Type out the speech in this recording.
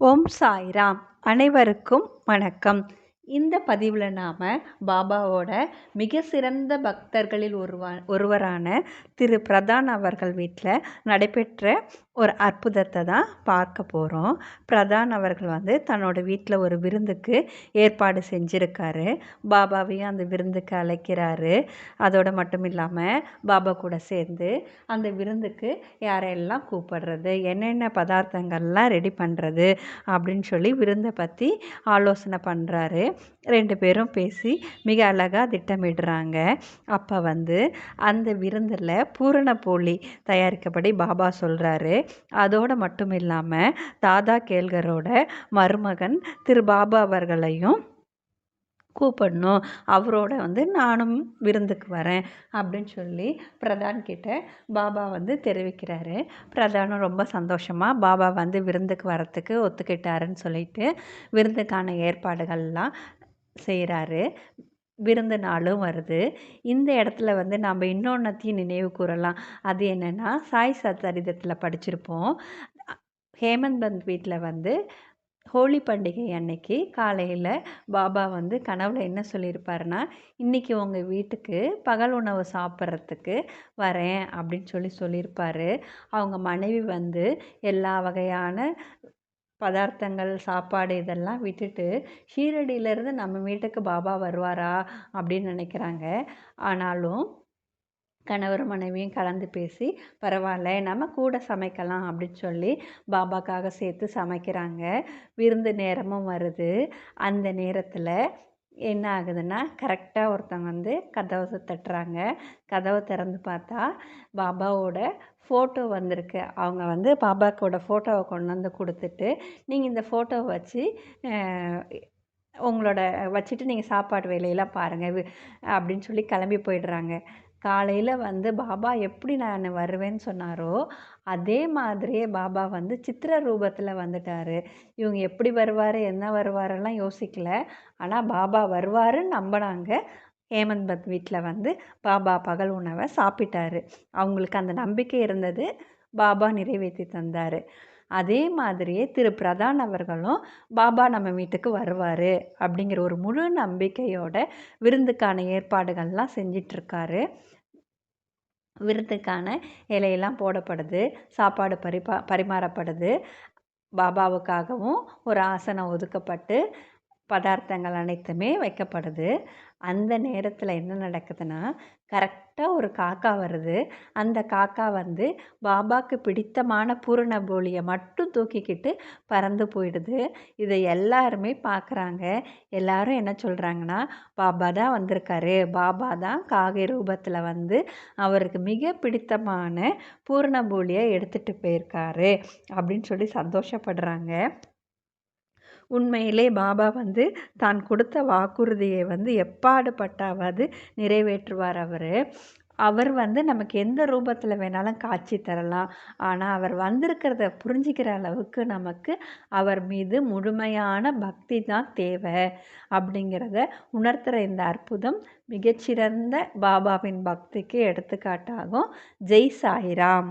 ஓம் சாய்ராம். அனைவருக்கும் வணக்கம். இந்த பதிவில் நாம் பாபாவோட மிக சிறந்த பக்தர்களில் ஒருவா ஒருவரான திரு பிரதான் அவர்கள் வீட்டில் நடைபெற்ற ஒரு அற்புதத்தை தான் பார்க்க போகிறோம் பிரதான் அவர்கள் வந்து தன்னோட வீட்டில் ஒரு விருந்துக்கு ஏற்பாடு செஞ்சுருக்காரு. பாபாவையும் அந்த விருந்துக்கு அழைக்கிறாரு. அதோடு மட்டும் இல்லாமல் பாபா கூட சேர்ந்து அந்த விருந்துக்கு யாரையெல்லாம் கூப்பிடுறது என்னென்ன பதார்த்தங்கள்லாம் ரெடி பண்ணுறது அப்படின்னு சொல்லி விருந்தை பற்றி ஆலோசனை பண்ணுறாரு ரெண்டு பேரும் பேசி மிக அழகாக திட்டமிடுறாங்க. அப்போ வந்து அந்த விருந்தில் பூரண போலி தயாரிக்கப்படி பாபா சொல்கிறாரு அதோடு மட்டும் இல்லாமல் தாதா கேள்கரோட மருமகன் திரு பாபா அவர்களையும் கூப்பிடணும். அவரோட வந்து நானும் விருந்துக்கு வரேன் அப்படின்னு சொல்லி பிரதான் கிட்ட பாபா வந்து தெரிவிக்கிறாரு. பிரதானும் ரொம்ப சந்தோஷமாக பாபா வந்து விருந்துக்கு வரத்துக்கு ஒத்துக்கிட்டாருன்னு சொல்லிட்டு விருந்துக்கான ஏற்பாடுகள்லாம் செய்கிறாரு விருந்து நாளும் வருது. இந்த இடத்துல வந்து நம்ம இன்னொன்றத்தையும் நினைவு கூறலாம். அது என்னென்னா சாய் சத்தரிதத்தில் படிச்சிருப்போம். ஹேமந்த் பந்த் வீட்டில் வந்து ஹோலி பண்டிகை அன்னைக்கு காலையில் பாபா வந்து கனவில் என்ன சொல்லியிருப்பாருன்னா இன்றைக்கி உங்கள் வீட்டுக்கு பகல் உணவு சாப்பிட்றதுக்கு வரேன் அப்படின்னு சொல்லி சொல்லியிருப்பாரு. அவங்க மனைவி வந்து எல்லா வகையான பதார்த்தங்கள் சாப்பாடு இதெல்லாம் விட்டுட்டு ஷீரடியிலேருந்து நம்ம வீட்டுக்கு பாபா வருவாரா அப்படின்னு நினைக்கிறாங்க. ஆனாலும் கணவர் மனைவியும் கலந்து பேசி பரவாயில்ல நம்ம கூட சமைக்கலாம் அப்படின்னு சொல்லி பாபாக்காக சேர்த்து சமைக்கிறாங்க. விருந்து நேரமும் வருது. அந்த நேரத்தில் என்ன ஆகுதுன்னா கரெக்டாக ஒருத்தவங்க வந்து கதவை தட்டுறாங்க கதவை திறந்து பார்த்தா பாபாவோட ஃபோட்டோ வந்திருக்கு. அவங்க வந்து பாபாக்கோட ஃபோட்டோவை கொண்டு வந்து கொடுத்துட்டு நீங்கள் இந்த ஃபோட்டோவை வச்சு உங்களோட வச்சுட்டு நீங்கள் சாப்பாடு வேலையெல்லாம் பாருங்கள் அப்படின்னு சொல்லி கிளம்பி போயிடுறாங்க. காலையில் வந்து பாபா எப்படி நான் வருவேன்னு சொன்னாரோ அதே மாதிரியே பாபா வந்து சித்திர ரூபத்தில் வந்துட்டார். இவங்க எப்படி வருவார் என்ன வருவாரெல்லாம் யோசிக்கல. ஆனால் பாபா வருவாருன்னு நம்பினாங்க. ஹேமந்த் பத் வீட்டில் வந்து பாபா பகல் உணவை சாப்பிட்டாரு. அவங்களுக்கு அந்த நம்பிக்கை இருந்தது. பாபா நிறைவேற்றி தந்தார். அதே மாதிரியே திரு பிரதான் அவர்களும் பாபா நம்ம வீட்டுக்கு வருவார் அப்படிங்கிற ஒரு முழு நம்பிக்கையோட விருந்துக்கான ஏற்பாடுகள்லாம் செஞ்சிட்ருக்காரு. விருந்துக்கான இலையெல்லாம் போடப்படுது சாப்பாடு பரிபா பரிமாறப்படுது. பாபாவுக்காகவும் ஒரு ஆசனம் ஒதுக்கப்பட்டு பதார்த்தங்கள் அனைத்துமே வைக்கப்படுது. அந்த நேரத்தில் என்ன நடக்குதுன்னா கரெக்டாக ஒரு காக்கா வருது. அந்த காக்கா வந்து பாபாவுக்கு பிடித்தமான பூரண போலியை மட்டும் தூக்கிக்கிட்டு பறந்து போயிடுது. இதை எல்லாருமே பார்க்குறாங்க எல்லாரும் என்ன சொல்கிறாங்கன்னா பாபா தான் வந்திருக்காரு. பாபா தான் காகை ரூபத்தில் வந்து அவருக்கு மிக பிடித்தமான பூரண போலியை எடுத்துகிட்டு போயிருக்காரு அப்படின்னு சொல்லி சந்தோஷப்படுறாங்க. உண்மையிலே பாபா வந்து தான் கொடுத்த வாக்குறுதியை வந்து எப்பாடுபட்டாவது நிறைவேற்றுவார் அவர். அவர் வந்து நமக்கு எந்த ரூபத்தில் வேணாலும் காட்சி தரலாம். ஆனால் அவர் வந்திருக்கிறத புரிஞ்சிக்கிற அளவுக்கு நமக்கு அவர் மீது முழுமையான பக்தி தான் தேவை அப்படிங்கிறத உணர்த்துகிற இந்த அற்புதம் மிகச்சிறந்த பாபாவின் பக்திக்கு எடுத்துக்காட்டாகும். ஜெய் சாய்ராம்.